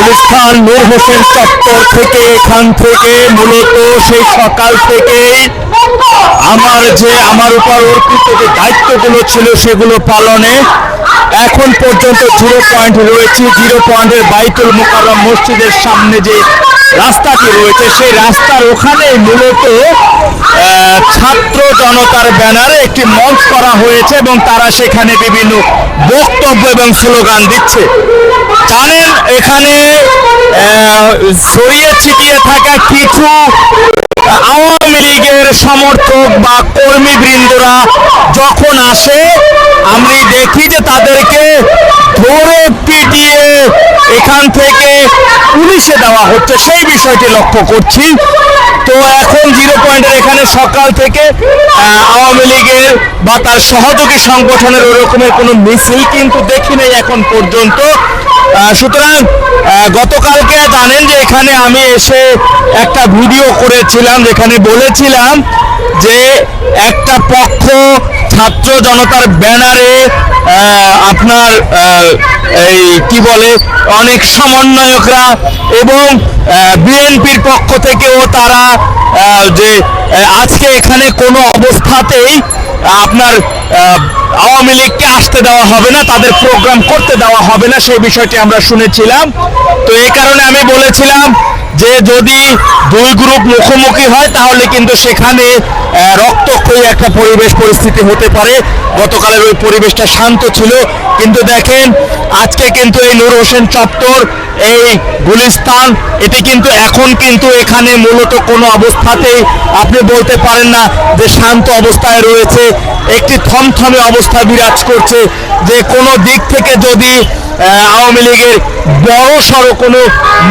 গুলিস্তান নূর হোসেন চত্বর থেকে এখান থেকে মূলত সেই সকাল থেকেই আমার যে, আমার উপর অর্পিত যে দায়িত্বগুলো ছিল সেগুলো পালনে এখন পর্যন্ত জিরো পয়েন্ট রয়েছে জিরো পয়েন্টের বাইতুল মোকাররম মসজিদের সামনে যে রাস্তাটি রয়েছে, সেই রাস্তার ওখানেই মূলত ছাত্র জনতার ব্যানারে একটি মঞ্চ করা হয়েছে এবং তারা সেখানে বিভিন্ন বক্তব্য এবং স্লোগান দিচ্ছে। জানেন এখানে ছড়িয়ে ছিটিয়ে থাকা কিছু আওয়ামী লীগের সমর্থক বা কর্মীবৃন্দরা যখন আসে, আমি দেখি যে তাদেরকে ধরে পিটিয়ে এখান থেকে পুলিশে দেওয়া হচ্ছে। সেই বিষয়টি লক্ষ্য করছি। তো এখন জিরো পয়েন্টের এখানে সকাল থেকে আওয়ামী লীগের বা তার সহযোগী সংগঠনের ওরকমের কোনো মিছিল কিন্তু দেখি নাই এখন পর্যন্ত। সুতরাং গতকালকে জানেন যে এখানে আমি এসে একটা ভিডিও করেছিলাম, যেখানে বলেছিলাম যে একটা পক্ষ ছাত্র জনতার ব্যানারে আপনার এই কি বলে, অনেক সমন্বয়করা এবং বিএনপির পক্ষ থেকেও তারা যে আজকে এখানে কোনো অবস্থাতেই আপনার আওয়ামী লীগকে আসতে দেওয়া হবে না, তাদের প্রোগ্রাম করতে দেওয়া হবে না, সেই বিষয়টি আমরা শুনেছিলাম। তো এই কারণে আমি বলেছিলাম যে যদি দুই গ্রুপ মুখোমুখি হয়, তাহলে কিন্তু সেখানে রক্তক্ষয়ী একটা পরিবেশ পরিস্থিতি হতে পারে। গতকালের ওই পরিবেশটা শান্ত ছিল। কিন্তু দেখেন, আজকে কিন্তু এই নূর হোসেন চত্বর, এই গুলিস্তান, এটি কিন্তু এখন কিন্তু এখানে মূলত কোনো অবস্থাতেই আপনি বলতে পারেন না যে শান্ত অবস্থায় রয়েছে। একটি থমথমে অবস্থা বিরাজ করছে যে কোনো দিক থেকে যদি আওয়ামী লীগের বড় সড়ো কোনো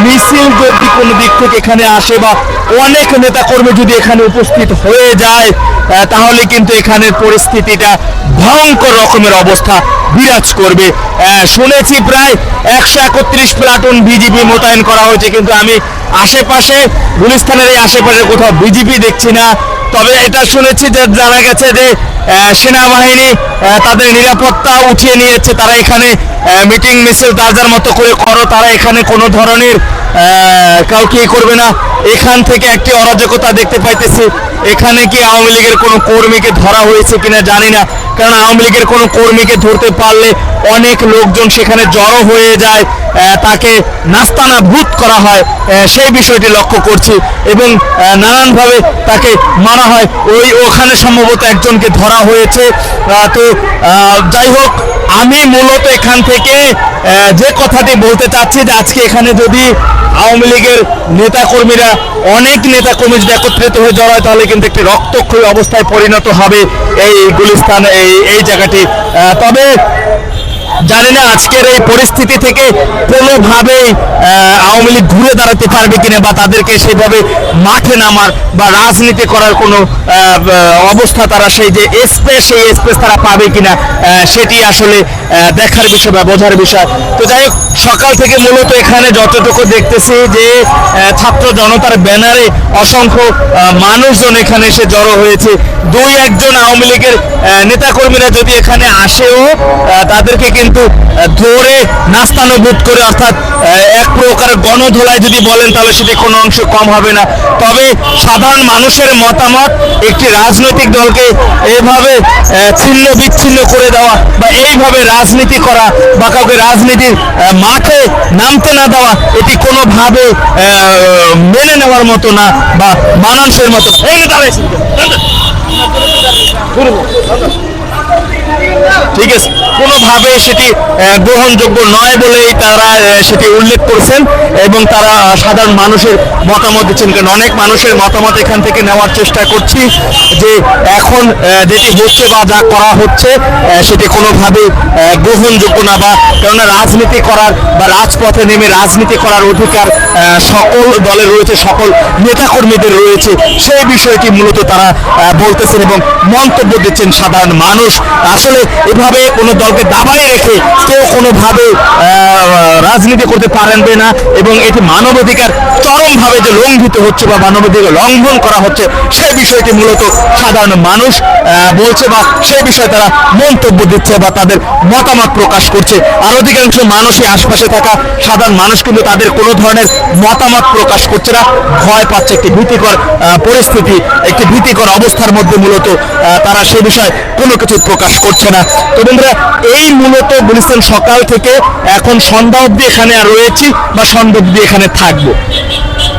মিছিল যদি কোনো দিক থেকে এখানে আসে বা অনেক নেতাকর্মী যদি এখানে উপস্থিত হয়ে যায় তাহলে কিন্তু এখানের পরিস্থিতিটা ভয়ঙ্কর রকমের অবস্থা বিরাজ করবে। শুনেছি প্রায় একশো একত্রিশ প্লাটুন বিজিবি মোতায়েন করা হয়েছে, কিন্তু আমি আশেপাশে, গুলিস্তানের এই আশেপাশে কোথাও বিজিবি দেখছি না। তবে এটা শুনেছি যে জানা গেছে যে সেনাবাহিনী তাদের নিরাপত্তা উঠিয়ে নিয়েছে। তারা এখানে মিটিং মিছিল যার মতো করে করো, তারা এখানে কোনো ধরনের কাউকে করবে না। এখান থেকে একটি অরাজকতা দেখতে পাইতেছি। এখানে কি আওয়ামী লীগের কোনো কর্মীকে ধরা হয়েছে কিনা জানি না। কারণ আওয়ামী লীগের কোনো কর্মীকে ধরতে পারলে অনেক লোকজন সেখানে জড়ো হয়ে যায় তাকে নাস্তানা ভূত করা হয় সেই বিষয়টি লক্ষ্য করছি এবং নানানভাবে তাকে মারা হয়। ওই ওখানে সম্ভবত একজনকে ধরা হয়েছে। তো যাই হোক আমি মূলত এখান থেকে যে কথাটি বলতে চাচ্ছি যে আজকে এখানে যদি আওয়ামী লীগের নেতাকর্মীরা, অনেক নেতাকর্মী যদি একত্রিত হয়ে জড়ায় তাহলে কিন্তু একটি রক্তক্ষয়ী অবস্থায় পরিণত হবে এই গুলিস্তান, এই এই জায়গাটি। তবে জানি না আজকের এই পরিস্থিতি থেকে কোনোভাবেই আওয়ামী লীগ ঘুরে দাঁড়াতে পারবে কিনা বা তাদেরকে সেইভাবে মাঠে নামার বা রাজনীতি করার কোনো অবস্থা তারা সেই যে স্পেস, সেই স্পেস তারা পাবে কিনা সেটি আসলে দেখার বিষয় বা বোঝার বিষয়। তো যাই হোক, সকাল থেকে মূলত এখানে যতটুকু দেখতেছি যে ছাত্র জনতার ব্যানারে অসংখ্য মানুষজন এখানে এসে জড়ো হয়েছে। দুই একজন আওয়ামী লীগের নেতাকর্মীরা যদি এখানে আসেও তাদেরকে কিন্তু আহ, ধরে নাস্তানুভূত করে অর্থাৎ এক প্রকার গণধোলায় যদি বলেন তাহলে সেটি কোনো অংশ কম হবে না তবে সাধারণ মানুষের মতামত একটি রাজনৈতিক দলকে এভাবে ছিন্ন বিচ্ছিন্ন করে দেওয়া বা এইভাবে রাজনীতি করা বা কাউকে রাজনীতির মাঠে নামতে না দেওয়া এটি কোনোভাবে মেনে নেওয়ার মতো না বা মানানসের মতো। এই দাঁড়াইছে। ঠিক আছে। কোনোভাবে সেটি গ্রহণযোগ্য নয় বলেই তারা সেটি উল্লেখ করছেন এবং তারা সাধারণ মানুষের মতামত দিচ্ছেন। কারণ অনেক মানুষের মতামত এখান থেকে নেওয়ার চেষ্টা করছি যে এখন যেটি হচ্ছে বা যা করা হচ্ছে সেটি কোনোভাবে গ্রহণযোগ্য না বা কেননা রাজনীতি করার বা রাজপথে নেমে রাজনীতি করার অধিকার সকল দলের রয়েছে, সকল নেতাকর্মীদের রয়েছে। সেই বিষয়টি মূলত তারা বলতেছেন এবং মন্তব্য দিচ্ছেন সাধারণ মানুষ। আসলে এভাবে কোনো দলকে দাবায় রেখে কেউ কোনোভাবে রাজনীতি করতে পারবে না এবং এটি মানবাধিকার চরমভাবে যে লঙ্ঘিত হচ্ছে বা মানবাধিকার লঙ্ঘন করা হচ্ছে সেই বিষয়টি মূলত সাধারণ মানুষ বলছে বা সেই বিষয়ে তারা মন্তব্য দিচ্ছে বা তাদের মতামত প্রকাশ করছে। আর অধিকাংশ মানুষই আশপাশে থাকা সাধারণ মানুষ কিন্তু তাদের কোনো ধরনের মতামত প্রকাশ করছে না, ভয় পাচ্ছে। একটি ভীতিকর পরিস্থিতি, একটি ভীতিকর অবস্থার মধ্যে মূলত তারা সে বিষয়ে কোনো কিছু প্রকাশ করছে না। তো বন্ধুরা এই মূলত গুলিস্তান সকাল থেকে এখন সন্ধ্যা অব্দি এখানে রয়েছি বা সন্ধ্যা অবধি এখানে থাকব।